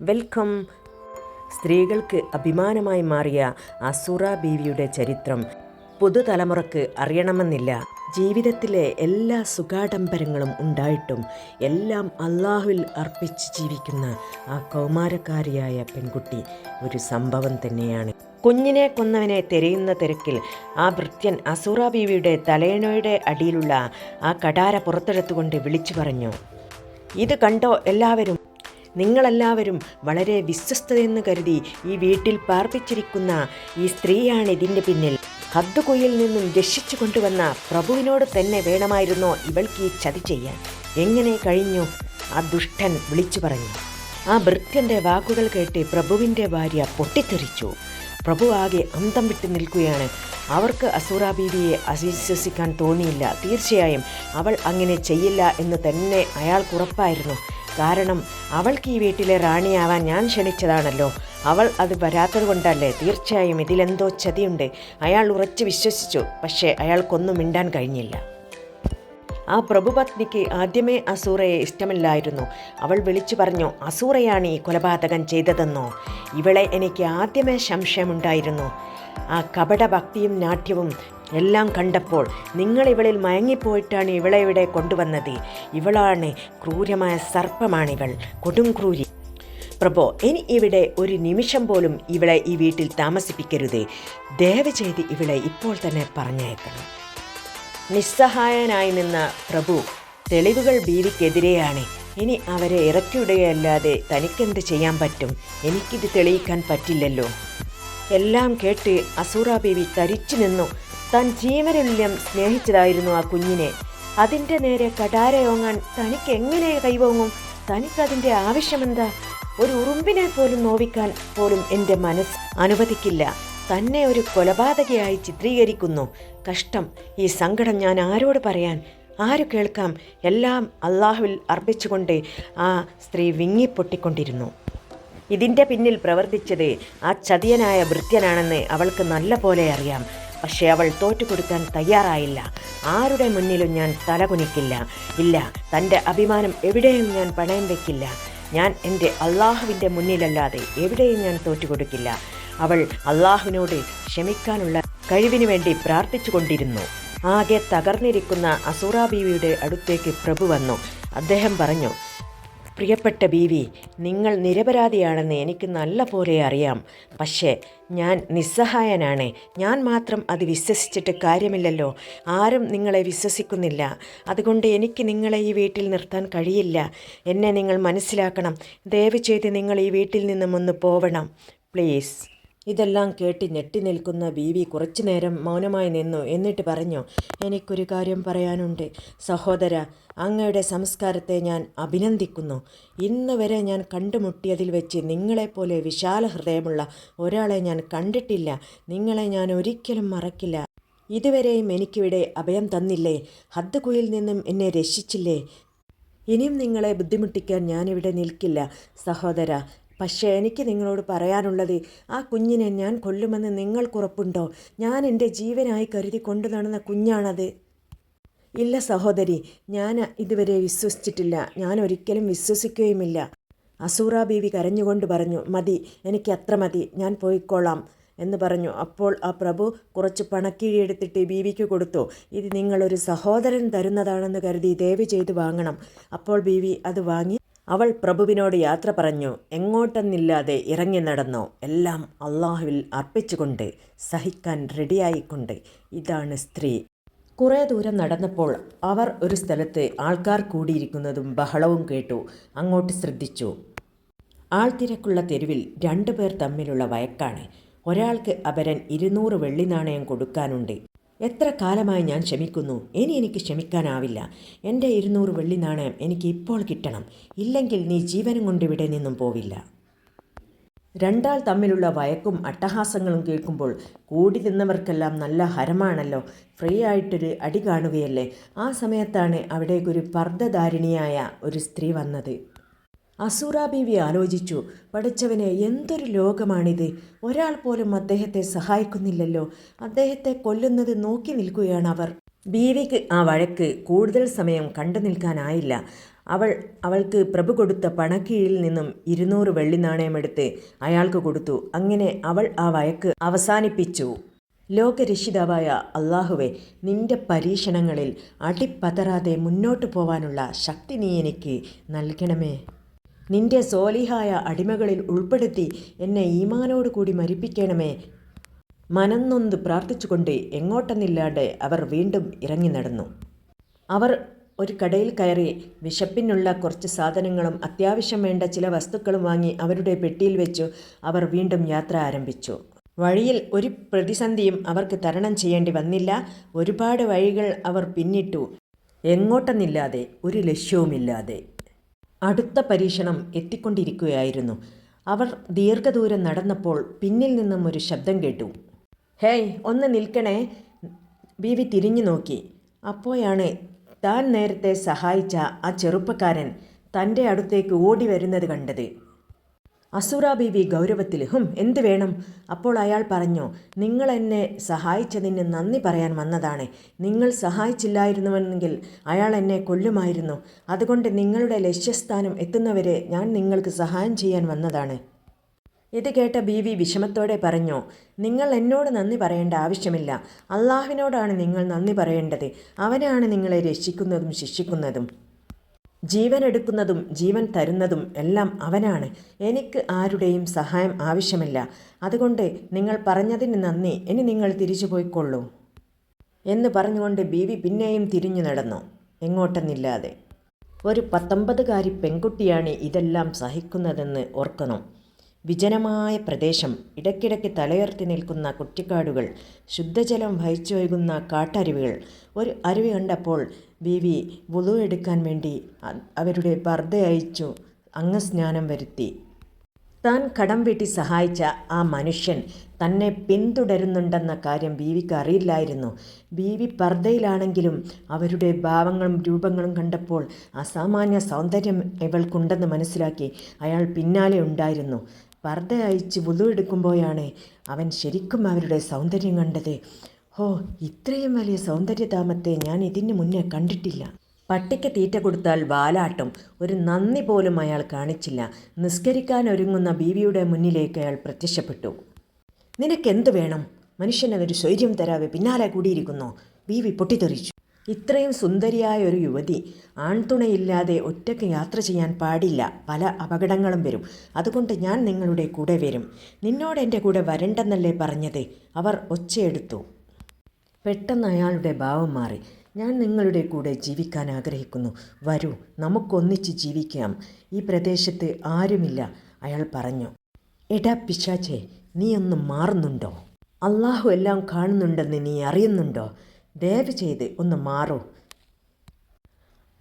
Welcome. സ്ത്രീകൾക്ക് അഭിമാനമായി മാറിയ അസുറ ബീവിയുടെ ചരിത്രം പുതുതലമുറക്ക് അറിയണമെന്നില്ല. ജീവിതത്തിലെ എല്ലാ സുഖാഡംബരങ്ങളും ഉണ്ടായിട്ടും എല്ലാം അള്ളാഹുവിൽ അർപ്പിച്ച് ജീവിക്കുന്ന ആ കൗമാരക്കാരിയായ പെൺകുട്ടി ഒരു സംഭവം തന്നെയാണ്. കുഞ്ഞിനെ കൊന്നവനെ തിരയുന്ന തിരക്കിൽ ആ ഭൃത്യൻ അസുറ ബീവിയുടെ തലയണയുടെ അടിയിലുള്ള ആ കടാര പുറത്തെടുത്തുകൊണ്ട് വിളിച്ചു പറഞ്ഞു ഇത് കണ്ടോ എല്ലാവരും? നിങ്ങളെല്ലാവരും വളരെ വിശ്വസ്തയെന്ന് കരുതി ഈ വീട്ടിൽ പാർപ്പിച്ചിരിക്കുന്ന ഈ സ്ത്രീയാണ് ഇതിന്റെ പിന്നിൽ. കദ്ദുകുയിൽ നിന്നും രക്ഷിച്ചു കൊണ്ടുവന്ന പ്രഭുവിനോട് തന്നെ വേണമായിരുന്നോ ഇവൾക്ക് ഈ ചതി ചെയ്യാൻ? എങ്ങനെ കഴിഞ്ഞു? ആ ദുഷ്ടൻ വിളിച്ചു പറഞ്ഞു. ആ ഭൃത്യന്റെ വാക്കുകൾ കേട്ട് പ്രഭുവിന്റെ ഭാര്യ പൊട്ടിത്തെറിച്ചു. പ്രഭു ആകെ അന്തം വിട്ട് നിൽക്കുകയാണ്. അവർക്ക് അസൂറ ബീവിയെ അവിശ്വസിക്കാൻ തോന്നിയില്ല. തീർച്ചയായും അവൾ അങ്ങനെ ചെയ്യില്ല എന്ന് തന്നെ അയാൾക്കുറപ്പായിരുന്നു കാരണം അവൾക്ക് ഈ വീട്ടിലെ റാണിയാവാൻ ഞാൻ ക്ഷണിച്ചതാണല്ലോ. അവൾ അത് വരാത്തത് കൊണ്ടല്ലേ? തീർച്ചയായും ഇതിലെന്തോ ചതിയുണ്ട്. അയാൾ ഉറച്ചു വിശ്വസിച്ചു. പക്ഷേ അയാൾക്കൊന്നും മിണ്ടാൻ കഴിഞ്ഞില്ല. ആ പ്രഭുപത്നിക്ക് ആദ്യമേ അസൂറയെ ഇഷ്ടമില്ലായിരുന്നു. അവൾ വിളിച്ചു പറഞ്ഞു അസൂറയാണ് ഈ കൊലപാതകം ചെയ്തതെന്നോ? ഇവളെ എനിക്ക് ആദ്യമേ സംശയമുണ്ടായിരുന്നു. ആ കപട ഭക്തിയും നാട്യവും എല്ലാം കണ്ടപ്പോൾ നിങ്ങൾ ഇവളിൽ മയങ്ങിപ്പോയിട്ടാണ് ഇവളെ ഇവിടെ കൊണ്ടുവന്നത്. ഇവളാണ് ക്രൂരമായ സർപ്പമാണിവൾ. കൊടുംക്രൂരി പ്രഭോ ഇനി ഇവിടെ ഒരു നിമിഷം പോലും ഇവളെ ഈ വീട്ടിൽ താമസിപ്പിക്കരുത്. ദയവ് ചെയ്ത് ഇവളെ ഇപ്പോൾ തന്നെ പറഞ്ഞയക്കണം. നിസ്സഹായനായി നിന്ന പ്രഭു തെളിവുകൾ ബീവിക്കെതിരെയാണ് ഇനി അവരെ ഇറക്കിവിടുകയല്ലാതെ തനിക്കെന്ത് ചെയ്യാൻ പറ്റും? എനിക്കിത് തെളിയിക്കാൻ പറ്റില്ലല്ലോ. എല്ലാം കേട്ട് അസൂറ ബീവി തരിച്ചു നിന്നു. താൻ ജീവനുല്യം സ്നേഹിച്ചതായിരുന്നു ആ കുഞ്ഞിനെ. അതിന്റെ നേരെ കടാരയോങ്ങാൻ തനിക്ക് എങ്ങനെ കൈവോങ്ങും? തനിക്കതിന്റെ ആവശ്യമെന്താ? ഒരു ഉറുമ്പിനെ പോലും നോവിക്കാൻ പോലും എന്റെ മനസ്സ് അനുവദിക്കില്ല. തന്നെ ഒരു കൊലപാതകയായി ചിത്രീകരിക്കുന്നു. കഷ്ടം. ഈ സങ്കടം ഞാൻ ആരോട് പറയാൻ? ആര് കേൾക്കാം? എല്ലാം അള്ളാഹുവിൽ അർപ്പിച്ചുകൊണ്ട് ആ സ്ത്രീ വിങ്ങിപ്പൊട്ടിക്കൊണ്ടിരുന്നു. ഇതിന്റെ പിന്നിൽ പ്രവർത്തിച്ചത് ആ ചതിയനായ ഭൃത്യനാണെന്ന് അവൾക്ക് നല്ല പോലെ അറിയാം. പക്ഷേ അവൾ തോറ്റുകൊടുക്കാൻ തയ്യാറായില്ല. ആരുടെ മുന്നിലും ഞാൻ തലകുനിക്കില്ല. ഇല്ല തന്റെ അഭിമാനം എവിടെയും ഞാൻ പണയം വയ്ക്കില്ല ഞാൻ എന്റെ അള്ളാഹുവിന്റെ മുന്നിലല്ലാതെ എവിടെയും ഞാൻ തോറ്റുകൊടുക്കില്ല. അവൾ അള്ളാഹുവിനോട് ക്ഷമിക്കാനുള്ള കഴിവിനു വേണ്ടി പ്രാർത്ഥിച്ചു കൊണ്ടിരുന്നു ആകെ തകർന്നിരിക്കുന്ന അസൂറ ബീവിയുടെ അടുത്തേക്ക് പ്രഭു വന്നു. അദ്ദേഹം പറഞ്ഞു പ്രിയപ്പെട്ട ബീവി നിങ്ങൾ നിരപരാധിയാണെന്ന് എനിക്ക് നല്ല പോലെ അറിയാം. പക്ഷേ ഞാൻ നിസ്സഹായനാണ്. ഞാൻ മാത്രം അത് വിശ്വസിച്ചിട്ട് കാര്യമില്ലല്ലോ. ആരും നിങ്ങളെ വിശ്വസിക്കുന്നില്ല. അതുകൊണ്ട് എനിക്ക് നിങ്ങളെ ഈ വീട്ടിൽ നിർത്താൻ കഴിയില്ല. എന്നെ നിങ്ങൾ മനസ്സിലാക്കണം. ദയവ് ചെയ്ത് നിങ്ങൾ ഈ വീട്ടിൽ നിന്നും ഒന്ന് പോവണം. പ്ലീസ്. ഇതെല്ലാം കേട്ട് ഞെട്ടി നിൽക്കുന്ന ബീവി കുറച്ചു നേരം മൗനമായി നിന്നു. എന്നിട്ട് പറഞ്ഞു എനിക്കൊരു കാര്യം പറയാനുണ്ട്. സഹോദര അങ്ങയുടെ സംസ്കാരത്തെ ഞാൻ അഭിനന്ദിക്കുന്നു. ഇന്ന് വരെ ഞാൻ കണ്ടുമുട്ടിയതിൽ വെച്ച് നിങ്ങളെപ്പോലെ വിശാല ഹൃദയമുള്ള ഒരാളെ ഞാൻ കണ്ടിട്ടില്ല. നിങ്ങളെ ഞാൻ ഒരിക്കലും മറക്കില്ല. ഇതുവരെയും എനിക്കിവിടെ അഭയം തന്നില്ലേ? ഹദ്ദ് കുയിൽ നിന്നും എന്നെ രക്ഷിച്ചില്ലേ? ഇനിയും നിങ്ങളെ ബുദ്ധിമുട്ടിക്കാൻ ഞാനിവിടെ നിൽക്കില്ല. സഹോദര പക്ഷേ എനിക്ക് നിങ്ങളോട് പറയാനുള്ളത് ആ കുഞ്ഞിനെ ഞാൻ കൊല്ലുമെന്ന് നിങ്ങൾക്കുറപ്പുണ്ടോ? ഞാൻ എന്റെ ജീവനായി കരുതി കൊണ്ടു നടന്ന കുഞ്ഞാണത്. ഇല്ല സഹോദരി ഞാൻ ഇതുവരെ വിശ്വസിച്ചിട്ടില്ല. ഞാൻ ഒരിക്കലും വിശ്വസിക്കുകയുമില്ല. അസൂറ ബീവി കരഞ്ഞുകൊണ്ട് പറഞ്ഞു മതി എനിക്ക് അത്ര മതി ഞാൻ പോയിക്കോളാം എന്ന് പറഞ്ഞു. അപ്പോൾ ആ പ്രഭു കുറച്ച് പണക്കിഴി എടുത്തിട്ട് ബീവിക്ക് കൊടുത്തു. ഇത് നിങ്ങളൊരു സഹോദരൻ തരുന്നതാണെന്ന് കരുതി ദയവ് ചെയ്ത് വാങ്ങണം. അപ്പോൾ ബീവി അത് വാങ്ങി അവൾ പ്രഭുവിനോട് യാത്ര പറഞ്ഞു എങ്ങോട്ടെന്നില്ലാതെ ഇറങ്ങി നടന്നു? എല്ലാം അള്ളാഹുവിൽ അർപ്പിച്ചുകൊണ്ട് സഹിക്കാൻ റെഡിയായിക്കൊണ്ട് ഇതാണ് സ്ത്രീ. കുറേ ദൂരം നടന്നപ്പോൾ അവർ ഒരു സ്ഥലത്ത് ആൾക്കാർ കൂടിയിരിക്കുന്നതും ബഹളവും കേട്ടു അങ്ങോട്ട് ശ്രദ്ധിച്ചു. ആൾത്തിരക്കുള്ള തെരുവിൽ രണ്ടുപേർ തമ്മിലുള്ള വയക്കാണ് ഒരാൾക്ക് അപരൻ ഇരുന്നൂറ് വെള്ളി നാണയം കൊടുക്കാനുണ്ട് എത്ര കാലമായി ഞാൻ ക്ഷമിക്കുന്നു? ഇനി എനിക്ക് ക്ഷമിക്കാനാവില്ല. എന്റെ ഇരുന്നൂറ് വെള്ളി നാണയം എനിക്ക് ഇപ്പോൾ കിട്ടണം. ഇല്ലെങ്കിൽ നീ ജീവനും കൊണ്ട് ഇവിടെ നിന്നും പോവില്ല. രണ്ടാൾ തമ്മിലുള്ള വയക്കും അട്ടഹാസങ്ങളും കേൾക്കുമ്പോൾ കൂടി നിന്നവർക്കെല്ലാം നല്ല ഹരമാണല്ലോ. ഫ്രീ ആയിട്ടൊരു അടി കാണുകയല്ലേ? ആ സമയത്താണ് അവിടേക്കൊരു പർദ്ധധാരിണിയായ ഒരു സ്ത്രീ വന്നത്. അസൂറ ബീവി ആലോചിച്ചു. പഠിച്ചവന് എന്തൊരു ലോകമാണിത്. ഒരാൾ പോലും അദ്ദേഹത്തെ സഹായിക്കുന്നില്ലല്ലോ. അദ്ദേഹത്തെ കൊല്ലുന്നത് നോക്കി നിൽക്കുകയാണ് അവർ. ബീവിക്ക് ആ വഴക്ക് കൂടുതൽ സമയം കണ്ടു നിൽക്കാനായില്ല. അവൾ അവൾക്ക് പ്രഭു കൊടുത്ത പണക്കീഴിൽ നിന്നും ഇരുന്നൂറ് വെള്ളി നാണയമെടുത്ത് അയാൾക്ക് കൊടുത്തു. അങ്ങനെ അവൾ ആ വഴക്ക് അവസാനിപ്പിച്ചു. ലോകരക്ഷിതാവായ അള്ളാഹുവെ നിന്റെ പരീക്ഷണങ്ങളിൽ അടിപ്പതറാതെ മുന്നോട്ടു പോവാനുള്ള ശക്തി നീ എനിക്ക് നൽകണമേ. നിന്റെ സോലിഹായ അടിമകളിൽ ഉൾപ്പെടുത്തി എന്നെ ഈമാനോട് കൂടി മരിപ്പിക്കണമേ. മനന്നൊന്ന് പ്രാർത്ഥിച്ചുകൊണ്ട് എങ്ങോട്ടെന്നില്ലാതെ അവർ വീണ്ടും ഇറങ്ങി നടന്നു. അവർ ഒരു കടയിൽ കയറി വിശപ്പിനുള്ള കുറച്ച് സാധനങ്ങളും അത്യാവശ്യം വേണ്ട ചില വസ്തുക്കളും വാങ്ങി അവരുടെ പെട്ടിയിൽ വെച്ചു അവർ വീണ്ടും യാത്ര ആരംഭിച്ചു. വഴിയിൽ ഒരു പ്രതിസന്ധിയും അവർക്ക് തരണം ചെയ്യേണ്ടി വന്നില്ല. ഒരുപാട് വഴികൾ അവർ പിന്നിട്ടു. എങ്ങോട്ടെന്നില്ലാതെ ഒരു ലക്ഷ്യവുമില്ലാതെ. അടുത്ത പരീക്ഷണം എത്തിക്കൊണ്ടിരിക്കുകയായിരുന്നു. അവർ ദീർഘദൂരം നടന്നപ്പോൾ പിന്നിൽ നിന്നും ഒരു ശബ്ദം കേട്ടു. ഹേയ് ഒന്ന് നിൽക്കണേ. ബീവി തിരിഞ്ഞു നോക്കി. അപ്പോഴാണ് താൻ നേരത്തെ സഹായിച്ച ആ ചെറുപ്പക്കാരൻ തന്റെ അടുത്തേക്ക് ഓടി വരുന്നത് കണ്ടത്. അസുറ ബീവി ഗൗരവത്തിൽ ഹും എന്ത് വേണം? അപ്പോൾ അയാൾ പറഞ്ഞു നിങ്ങൾ എന്നെ സഹായിച്ചതിന് നന്ദി പറയാൻ വന്നതാണ്. നിങ്ങൾ സഹായിച്ചില്ലായിരുന്നുവെങ്കിൽ അയാൾ എന്നെ കൊല്ലുമായിരുന്നു. അതുകൊണ്ട് നിങ്ങളുടെ ലക്ഷ്യസ്ഥാനം എത്തുന്നവരെ ഞാൻ നിങ്ങൾക്ക് സഹായം ചെയ്യാൻ വന്നതാണ്. ഇത് കേട്ട ബീവി വിഷമത്തോടെ പറഞ്ഞു നിങ്ങൾ എന്നോട് നന്ദി പറയേണ്ട ആവശ്യമില്ല. അള്ളാഹുവിനോടാണ് നിങ്ങൾ നന്ദി പറയേണ്ടത്. അവനാണ് നിങ്ങളെ രക്ഷിക്കുന്നതും ശിക്ഷിക്കുന്നതും. ജീവൻ എടുക്കുന്നതും ജീവൻ തരുന്നതും എല്ലാം അവനാണ്. എനിക്ക് ആരുടെയും സഹായം ആവശ്യമില്ല. അതുകൊണ്ട് നിങ്ങൾ പറഞ്ഞതിന് നന്ദി. ഇനി നിങ്ങൾ തിരിച്ചു പോയിക്കൊള്ളൂ. എന്ന് പറഞ്ഞുകൊണ്ട് ബീവി പിന്നെയും തിരിഞ്ഞു നടന്നു. എങ്ങോട്ടെന്നില്ലാതെ. ഒരു പത്തൊമ്പതുകാരി പെൺകുട്ടിയാണ് ഇതെല്ലാം സഹിക്കുന്നതെന്ന് ഓർക്കണം. വിജനമായ പ്രദേശം. ഇടയ്ക്കിടയ്ക്ക് തലയർത്തി നിൽക്കുന്ന കുറ്റിക്കാടുകൾ ശുദ്ധജലം വഹിച്ചൊഴുകുന്ന കാട്ടരുവികൾ. ഒരു അരുവി കണ്ടപ്പോൾ ബീവി വുളു എടുക്കാൻ വേണ്ടി അവരുടെ പർദ്ദ അയച്ചു അംഗസ്നാനം വരുത്തി. താൻ കടം വീട്ടി സഹായിച്ച ആ മനുഷ്യൻ തന്നെ പിന്തുടരുന്നുണ്ടെന്ന കാര്യം ബീവിക്ക് അറിയില്ലായിരുന്നു. ബീവി പർദ്ദയിലാണെങ്കിലും അവരുടെ ഭാവങ്ങളും രൂപങ്ങളും കണ്ടപ്പോൾ അസാമാന്യ സൗന്ദര്യം ഇവൾക്കുണ്ടെന്ന് മനസ്സിലാക്കി അയാൾ പിന്നാലെ ഉണ്ടായിരുന്നു. പർദ്ദ അയച്ച് എടുക്കുമ്പോഴാണ് അവൻ ശരിക്കും അവരുടെ സൗന്ദര്യം കണ്ടത്. ഓ ഇത്രയും വലിയ സൗന്ദര്യധാമത്തെ ഞാൻ ഇതിന് മുന്നേ കണ്ടിട്ടില്ല. പട്ടിക്ക് തീറ്റ കൊടുത്താൽ വാലാട്ടും. ഒരു നന്ദി പോലും അയാൾ കാണിച്ചില്ല. നിസ്കരിക്കാൻ ഒരുങ്ങുന്ന ബീവിയുടെ മുന്നിലേക്ക് അയാൾ പ്രത്യക്ഷപ്പെട്ടു. നിനക്കെന്ത് വേണം? മനുഷ്യനതൊരു സ്വൈര്യം തരാതെ പിന്നാലെ കൂടിയിരിക്കുന്നു. ബീവി പൊട്ടിത്തെറിച്ചു. ഇത്രയും സുന്ദരിയായ ഒരു യുവതി ആൺതുണയില്ലാതെ ഒറ്റയ്ക്ക് യാത്ര ചെയ്യാൻ പാടില്ല. പല അപകടങ്ങളും വരും. അതുകൊണ്ട് ഞാൻ നിങ്ങളുടെ കൂടെ വരും. നിന്നോട് എന്റെ കൂടെ വരണ്ടെന്നല്ലേ പറഞ്ഞത്? അവർ ഒച്ചയെടുത്തു. പെട്ടെന്ന് അയാളുടെ ഭാവം മാറി. ഞാൻ നിങ്ങളുടെ കൂടെ ജീവിക്കാൻ ആഗ്രഹിക്കുന്നു. വരൂ നമുക്കൊന്നിച്ച് ജീവിക്കാം. ഈ പ്രദേശത്ത് ആരുമില്ല അയാൾ പറഞ്ഞു. എടാ പിശാചേ നീ ഒന്ന് മാറുന്നുണ്ടോ? അള്ളാഹു എല്ലാം കാണുന്നുണ്ടെന്ന് നീ അറിയുന്നുണ്ടോ? ദയവ് ചെയ്ത് ഒന്ന് മാറൂ.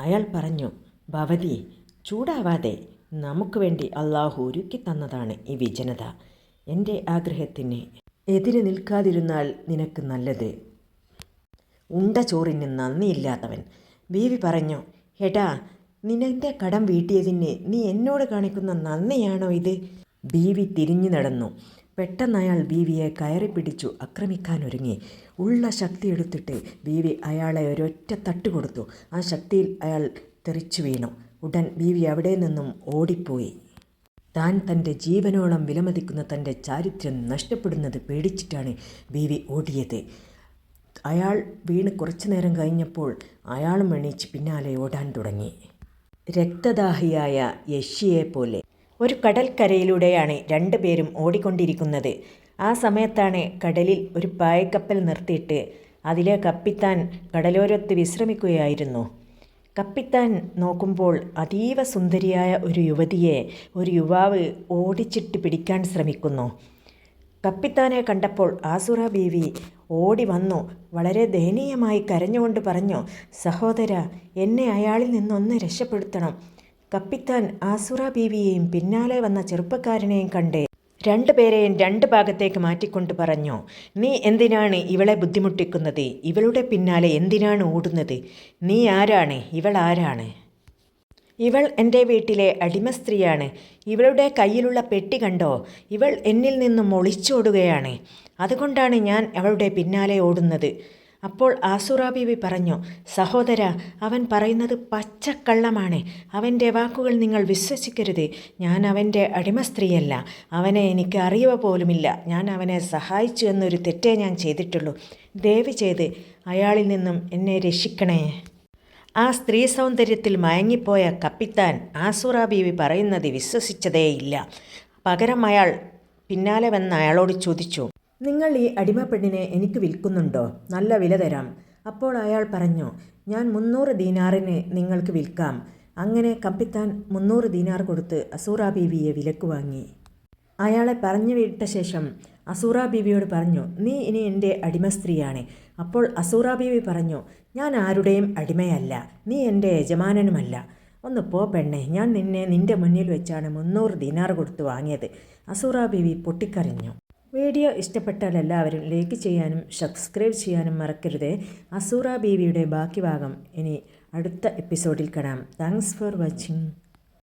അയാൾ പറഞ്ഞു ഭവതി ചൂടാവാതെ നമുക്ക് വേണ്ടി അള്ളാഹു ഒരുക്കി തന്നതാണ് ഈ വിജനത. എന്റെ ആഗ്രഹത്തിന് എതിര് നിൽക്കാതിരുന്നാൽ നിനക്ക് നല്ലത്. ഉണ്ട ചോറിന് നന്ദിയില്ലാത്തവൻ. ബീവി പറഞ്ഞു ഹെടാ നിന്റെ കടം വീട്ടിയതിന് നീ എന്നോട് കാണിക്കുന്ന നന്ദിയാണോ ഇത്? ബീവി തിരിഞ്ഞു നടന്നു. പെട്ടെന്ന് അയാൾ ബീവിയെ കയറി പിടിച്ചു. ആക്രമിക്കാനൊരുങ്ങി ഉള്ള ശക്തി എടുത്തിട്ട് ബീവി അയാളെ ഒരൊറ്റ തട്ട് കൊടുത്തു. ആ ശക്തിയിൽ അയാൾ തെറിച്ചു വീണു. ഉടൻ ബീവി അവിടെ നിന്നും ഓടിപ്പോയി. താൻ തന്റെ ജീവനോളം വിലമതിക്കുന്ന തന്റെ ചാരിത്രം നഷ്ടപ്പെടുന്നത് പേടിച്ചിട്ടാണ് ബീവി ഓടിയത്. അയാൾ വീണ് കുറച്ചു നേരം കഴിഞ്ഞപ്പോൾ അയാളും എണീച്ച് പിന്നാലെ ഓടാൻ തുടങ്ങി. രക്തദാഹിയായ യഷിയെ പോലെ ഒരു കടൽക്കരയിലൂടെയാണ് രണ്ടുപേരും ഓടിക്കൊണ്ടിരിക്കുന്നത്. ആ സമയത്താണ് കടലിൽ ഒരു പായക്കപ്പൽ നിർത്തിയിട്ട് അതിലെ കപ്പിത്താൻ കടലോരത്ത് വിശ്രമിക്കുകയായിരുന്നു. കപ്പിത്താൻ നോക്കുമ്പോൾ അതീവ സുന്ദരിയായ ഒരു യുവതിയെ ഒരു യുവാവ് ഓടിച്ചിട്ട് പിടിക്കാൻ ശ്രമിക്കുന്നു. കപ്പിത്താനെ കണ്ടപ്പോൾ ആസുറ ബീവി ഓടി വന്നു വളരെ ദയനീയമായി കരഞ്ഞുകൊണ്ട് പറഞ്ഞു സഹോദര എന്നെ അയാളിൽ നിന്നൊന്ന് രക്ഷപ്പെടുത്തണം. കപ്പിത്താൻ ആസുറ ബീവിയെയും പിന്നാലെ വന്ന ചെറുപ്പക്കാരനെയും കണ്ട് രണ്ടുപേരെയും രണ്ട് ഭാഗത്തേക്ക് മാറ്റിക്കൊണ്ട് പറഞ്ഞു നീ എന്തിനാണ് ഇവളെ ബുദ്ധിമുട്ടിക്കുന്നത്? ഇവളുടെ പിന്നാലെ എന്തിനാണ് ഓടുന്നത്? നീ ആരാണ്? ഇവൾ ആരാണ്? ഇവൾ എന്റെ വീട്ടിലെ അടിമ സ്ത്രീയാണ്. ഇവളുടെ കയ്യിലുള്ള പെട്ടി കണ്ടോ? ഇവൾ എന്നിൽ നിന്നും ഒളിച്ചോടുകയാണ്. അതുകൊണ്ടാണ് ഞാൻ അവളുടെ പിന്നാലെ ഓടുന്നത്. അപ്പോൾ ആസുറ പറഞ്ഞു സഹോദര അവൻ പറയുന്നത് പച്ചക്കള്ളമാണ്. അവന്റെ വാക്കുകൾ നിങ്ങൾ വിശ്വസിക്കരുത്. ഞാൻ അവന്റെ അടിമ സ്ത്രീയല്ല അവനെ എനിക്ക് അറിയുക പോലുമില്ല. ഞാൻ അവനെ സഹായിച്ചു എന്നൊരു തെറ്റേ ഞാൻ ചെയ്തിട്ടുള്ളൂ. ദയവ് ചെയ്ത് അയാളിൽ നിന്നും എന്നെ രക്ഷിക്കണേ. ആ സ്ത്രീ സൗന്ദര്യത്തിൽ മയങ്ങിപ്പോയ കപ്പിത്താൻ ആസുറ പറയുന്നത് വിശ്വസിച്ചതേയില്ല. പകരം അയാൾ പിന്നാലെ വന്ന് അയാളോട് ചോദിച്ചു നിങ്ങൾ ഈ അടിമപ്പെണ്ണിനെ എനിക്ക് വിൽക്കുന്നുണ്ടോ? നല്ല വില തരാം. അപ്പോൾ അയാൾ പറഞ്ഞു ഞാൻ മുന്നൂറ് ദീനാറിന് നിങ്ങൾക്ക് വിൽക്കാം. അങ്ങനെ കപ്പിത്താൻ മുന്നൂറ് ദീനാർ കൊടുത്ത് അസൂറ ബീവിയെ വിലക്ക് വാങ്ങി. അയാളെ പറഞ്ഞു വിട്ട ശേഷം അസൂറ ബീവിയോട് പറഞ്ഞു നീ ഇനി എന്റെ അടിമ സ്ത്രീയാണ്. അപ്പോൾ അസൂറ ബീവി പറഞ്ഞു ഞാൻ ആരുടെയും അടിമയല്ല. നീ എന്റെ യജമാനനുമല്ല. ഒന്ന് പോ പെണ്ണെ ഞാൻ നിന്നെ നിന്റെ മുന്നിൽ വെച്ചാണ് മുന്നൂറ് ദിനാർ കൊടുത്ത് വാങ്ങിയത്. അസൂറ ബീവി പൊട്ടിക്കരഞ്ഞു. വീഡിയോ ഇഷ്ടപ്പെട്ടാൽ എല്ലാവരും ലൈക്ക് ചെയ്യാനും സബ്സ്ക്രൈബ് ചെയ്യാനും മറക്കരുത്. അസൂറ ബീവിയുടെ ബാക്കി ഭാഗം ഇനി അടുത്ത എപ്പിസോഡിൽ കാണാം. Thanks for watching.